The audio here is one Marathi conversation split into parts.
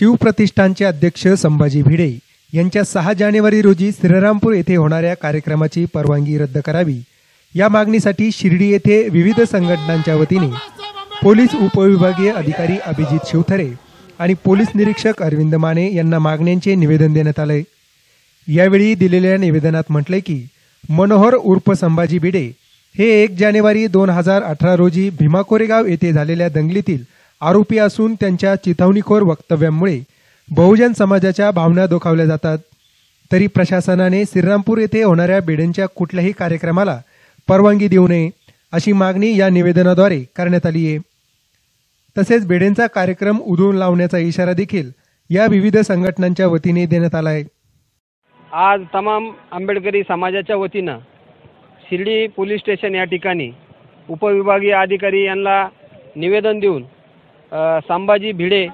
शिवप्रतिष्ठानचे अध्यक्ष संभाजी भिडे यांच्या सहा जानेवारी रोजी श्रीरामपूर येथे होणाऱ्या कार्यक्रमाची परवानगी रद्द करावी. या मागणीसाठी शिर्डी येथे विविध संघटनांच्या वतीने पोलीस उपविभागीय अधिकारी अभिजित शिवथरे आणि पोलीस निरीक्षक अरविंद माने यांना मागण्यांचे निवेदन देण्यात आले. यावेळी दिलेल्या निवेदनात म्हटले की मनोहर उर्फ संभाजी भिडे हे एक जानेवारी दोन हजार अठरा रोजी भीमा कोरेगाव येथे झालेल्या दंगलीतील आरोपी असून त्यांच्या चिथावणीखोर वक्तव्यामुळे बहुजन समाजाच्या भावना दुखावल्या जातात. तरी प्रशासनाने श्रीरामपूर येथे होणाऱ्या भिडेंच्या कुठल्याही कार्यक्रमाला परवानगी देऊ नये अशी मागणी या निवेदनाद्वारे करण्यात आली आहे. तसेच बेडेंचा कार्यक्रम उधळून लावण्याचा इशारा देखील या विविध संघटनांच्या वतीने देण्यात आला आहे. आज तमाम आंबेडकरी समाजाच्या वतीनं शिर्डी पोलीस स्टेशन या ठिकाणी उपविभागीय अधिकारी यांना निवेदन देऊन संभाजी भिडे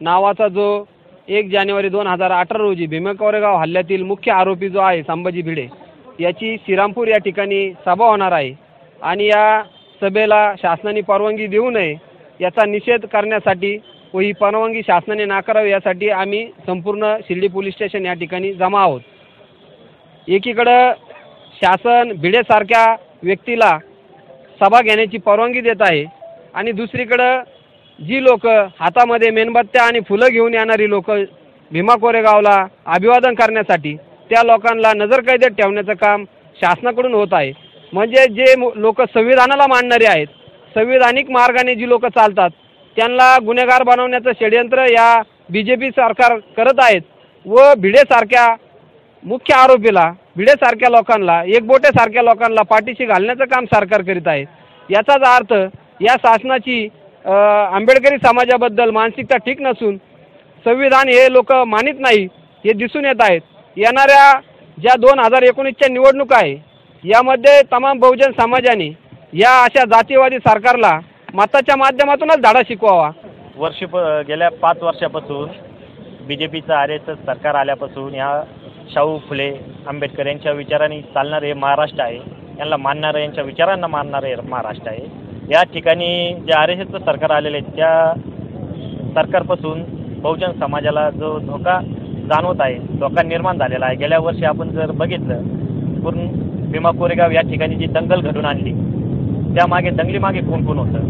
नावाचा जो एक जानेवारी दोन हजार अठरा रोजी भीमकोरेगाव हल्ल्यातील मुख्य आरोपी जो आहे संभाजी भिडे याची श्रीरामपूर या ठिकाणी सभा होणार आहे आणि या सभेला शासनाने परवानगी देऊ नये याचा निषेध करण्यासाठी व ही परवानगी शासनाने नाकारावी यासाठी आम्ही संपूर्ण शिर्डी पोलीस स्टेशन या ठिकाणी जमा आहोत. एकीकडं शासन भिडेसारख्या व्यक्तीला सभा घेण्याची परवानगी देत आहे आणि दुसरीकडं जी लोक हातामध्ये मेणबत्त्या आणि फुलं घेऊन येणारी लोक भीमा कोरेगावला अभिवादन करण्यासाठी त्या लोकांना नजरकैदेत ठेवण्याचं काम शासनाकडून होत आहे. म्हणजे जे लोक संविधानाला मानणारे आहेत संविधानिक मार्गाने जी लोक चालतात त्यांना गुन्हेगार बनवण्याचं षडयंत्र या बी जे पी सरकार करत आहेत व भिडेसारख्या मुख्य आरोपीला भिडेसारख्या लोकांना एकबोटेसारख्या लोकांना पाठीशी घालण्याचं काम सरकार करीत आहे. याचाच अर्थ या शासनाची आंबेडकरी समाजाबद्दल मानसिकता ठीक नसून संविधान हे लोक मानित नाही हे दिसून येत आहेत. येणाऱ्या ज्या दोन हजार एकोणीसच्या निवडणुका आहे यामध्ये तमाम बहुजन समाजाने या अशा जातीवादी सरकारला मताच्या माध्यमातूनच धाडा शिकवावा. वर्ष प गेल्या पाच वर्षापासून B J पीचं R S S सरकार आल्यापासून ह्या शाहू फुले आंबेडकर यांच्या विचाराने चालणारे हे महाराष्ट्र आहे. यांना मानणारं यांच्या विचारांना मानणारं हे महाराष्ट्र आहे. या ठिकाणी जे आर एस एसचं सरकार आलेलं आहे त्या सरकारपासून बहुजन समाजाला जो धोका जाणवत आहे धोका निर्माण झालेला आहे. गेल्या वर्षी आपण जर बघितलं पूर्ण भीमा कोरेगाव या ठिकाणी जी दंगल घडून आणली त्यामागे दंगलीमागे कोण कोण होतं?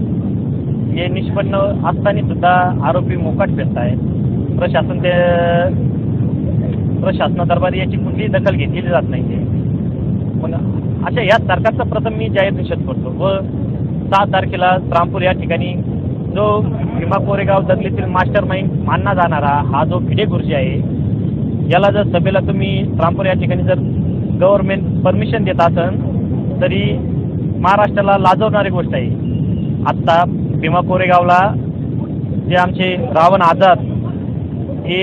हे निष्पन्न असताना सुद्धा आरोपी मोकाट फिरत आहेत. प्रशासन ते प्रशासना दरबारी याची कुठलीही दखल घेतली जात नाही पण अशा या सरकारचा प्रथम मी जाहीर निषेध करतो व सहा तारखेला रामपूर या ठिकाणी जो भीमा कोरेगाव दंगलीतील मास्टर माइंड मानला जाणारा हा जो भिडे गुरुजी आहे याला जर सभेला तुम्ही रामपूर या ठिकाणी जर गव्हर्नमेंट परमिशन देत असन तरी महाराष्ट्राला लाजवणारी गोष्ट आहे. आत्ता भीमा कोरेगावला जे आमचे रावण आझाद हे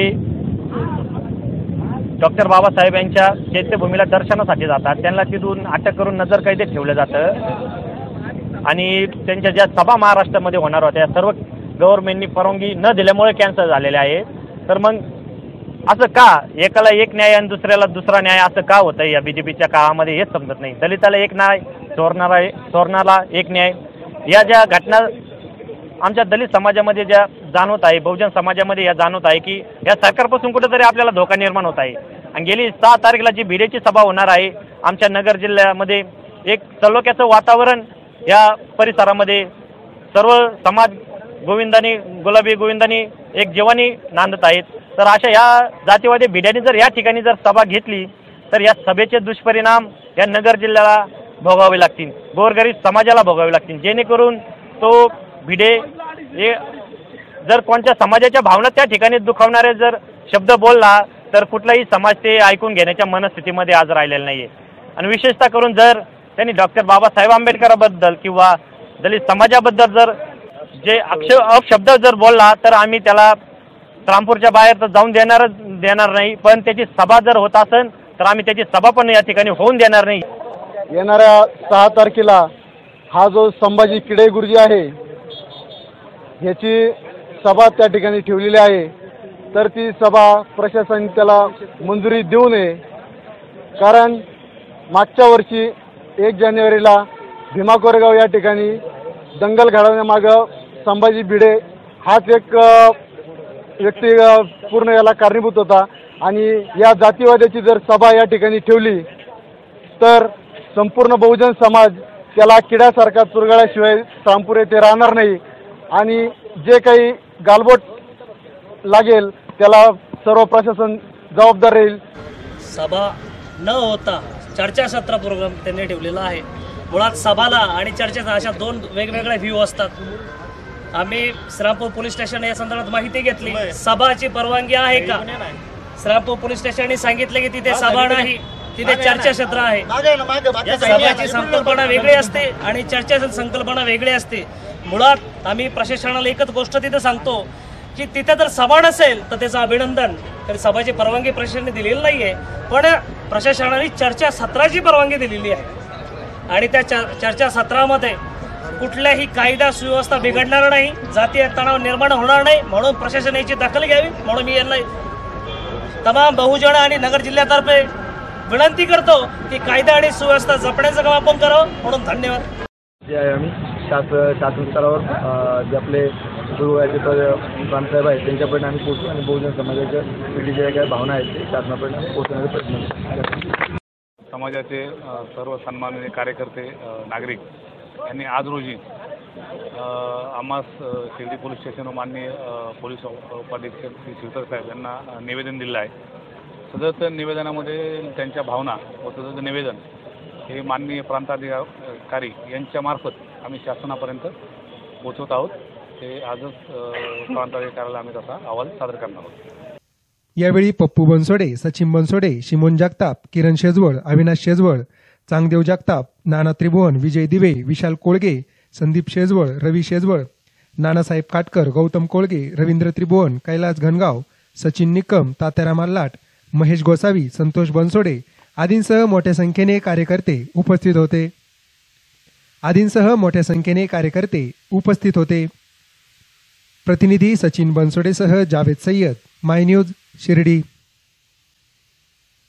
डॉक्टर बाबासाहेब यांच्या चैत्यभूमीला दर्शनासाठी जातात. त्यांना तिथून अटक करून नजर कैदेत ठेवलं जातं. आणि त्यांच्या ज्या सभा महाराष्ट्रामध्ये होणार होत्या सर्व गव्हर्नमेंटनी परवानगी न दिल्यामुळे कॅन्सल झालेल्या आहे तर मग असं का? एकाला एक न्याय आणि दुसऱ्याला दुसरा न्याय असं का होतं या बी जे पीच्या काळामध्ये? हेच समजत नाही. दलिताला एक न्याय चोरणारा चोरणाला एक न्याय. या ज्या घटना आमच्या दलित समाजामध्ये ज्या जाणवत आहे बहुजन समाजामध्ये या जाणवत आहे की या सरकारपासून कुठेतरी आपल्याला धोका निर्माण होत आहे. आणि गेली सहा तारखेला जी भिडेची सभा होणार आहे आमच्या नगर जिल्ह्यामध्ये एक सलोख्याचं वातावरण या परिसरामध्ये सर्व समाज गोविंदानी गुलाबी गोविंदानी एक जीवानी नांदत आहेत. तर अशा या जातीवादी भिड्याने जर या ठिकाणी जर सभा घेतली तर या सभेचे दुष्परिणाम या नगर जिल्ह्याला भोगावे लागतील. गोरगरीब समाजाला भोगावे लागतील. जेणेकरून तो भिडे हे जर कोणत्या समाजाच्या भावना त्या ठिकाणी दुखावणारे जर शब्द बोलला तर कुठलाही समाज ते ऐकून घेण्याच्या मनस्थितीमध्ये आज राहिलेला नाही आहे आणि विशेषतः करून जर त्यांनी डॉक्टर बाबासाहेब आंबेडकराबद्दल किंवा दलित समाजाबद्दल जर जे अक्ष अपशब्द जर बोलला तर आम्ही त्याला रामपूरच्या बाहेर तर जाऊन देणारच देणार नाही. पण त्याची सभा जर होत असेल तर आम्ही त्याची सभा पण या ठिकाणी होऊन देणार नाही. येणाऱ्या सहा तारखेला हा जो संभाजी किडे गुरुजी आहे ह्याची सभा त्या ठिकाणी ठेवलेली आहे. तर ती सभा प्रशासन त्याला मंजुरी देऊ नये. कारण मागच्या वर्षी एक जानेवारीला भीमा कोरेगाव या ठिकाणी दंगल घडवण्यामागं संभाजी भिडे हाच एक व्यक्ती पूर्ण याला कारणीभूत होता. आणि या जातीवाद्याची जर सभा या ठिकाणी ठेवली तर संपूर्ण बहुजन समाज त्याला किड्यासारखा चुरगाळ्याशिवाय रामपूर येथे राहणार नाही. आणि जे काही गालबोट लागेल त्याला सर्व प्रशासन जबाबदार राहील. सभा न होता चर्चासत्र प्रोग्राम त्यांनी ठेवलेला आहे. मुळात सभाला आणि चर्चेचा अशा दोन वेगवेगळ्या व्ह्यू असतात. आम्ही श्रीरामपूर पोलीस स्टेशन या संदर्भात माहिती घेतली. सभाची परवानगी आहे का? श्रीरामपूर पोलीस स्टेशनने सांगितले की तिथे सभा नाही. तिथे चर्चाक्षेत्र आहे. या सभाची संकल्पना वेगळी असते आणि चर्चेची संकल्पना वेगळी असते. मुळात आम्ही प्रशासनाला एकच गोष्ट तिथे सांगतो की तिथे जर सभा नसेल तर त्याचं अभिनंदन. तर सभाची परवानगी प्रशासनाने दिलेली नाही आहे पण प्रशासनाने चर्चा सत्राची परवानगी दिलेली आहे. आणि त्या चर चर्चा सत्रामध्ये कुठल्याही कायदा सुव्यवस्था बिघडणार नाही जातीय तणाव निर्माण होणार नाही म्हणून प्रशासन याची दखल घ्यावी म्हणून मी यांना तमाम बहुजन आणि नगर जिल्ह्यातर्फे विनंती करतो की कायदा आणि सुव्यवस्था जपण्याचं काम आपण करावं म्हणून धन्यवाद. जे आहे आम्ही शासन शासन स्तरावर जे आपले सुरुवातीचे प्रांतसाहेब आहेत त्यांच्यापर्यंत आम्ही पोहोचू आणि बहुजन समाजाच्या पिढीच्या ज्या काही भावना आहेत ते शासनापर्यंत पोहोचण्याचा प्रयत्न समाजाचे सर्व सन्माननीय कार्यकर्ते नागरिक यांनी आज रोजी आम्हास शिर्डी पोलीस स्टेशन माननीय पोलीस उपाधीक्षक श्री शिवतर साहेब यांना निवेदन दिलं आहे. सदरचं निवेदनामध्ये त्यांच्या भावना व सदरचं निवेदन हे माननीय प्रांताधिकारी यांच्यामार्फत आम्ही शासनापर्यंत पोचवत आहोत. ते आजच अ, आम्ही तसा अहवाल सादर करणार आहोत. यावेळी पप्पू बनसोडे सचिन बनसोडे शिमोन जगताप किरण शेजवळ अविनाश शेजवळ चांगदेव जगताप नाना त्रिभुवन विजय दिवे विशाल कोळगे संदीप शेजवळ रवी शेजवळ नानासाहेब काटकर गौतम कोळगे रवींद्र त्रिभुवन कैलास घनगाव सचिन निकम तात्याराम आल्लाट महेश गोसावी संतोष बनसोडे आदींसह मोठ्या संख्येने कार्यकर्ते उपस्थित होते. आदींसह मोठ्या संख्येने कार्यकर्ते उपस्थित होते. प्रतिनिधी सचिन बनसोडेसह Javed Syed. My news Shirdi.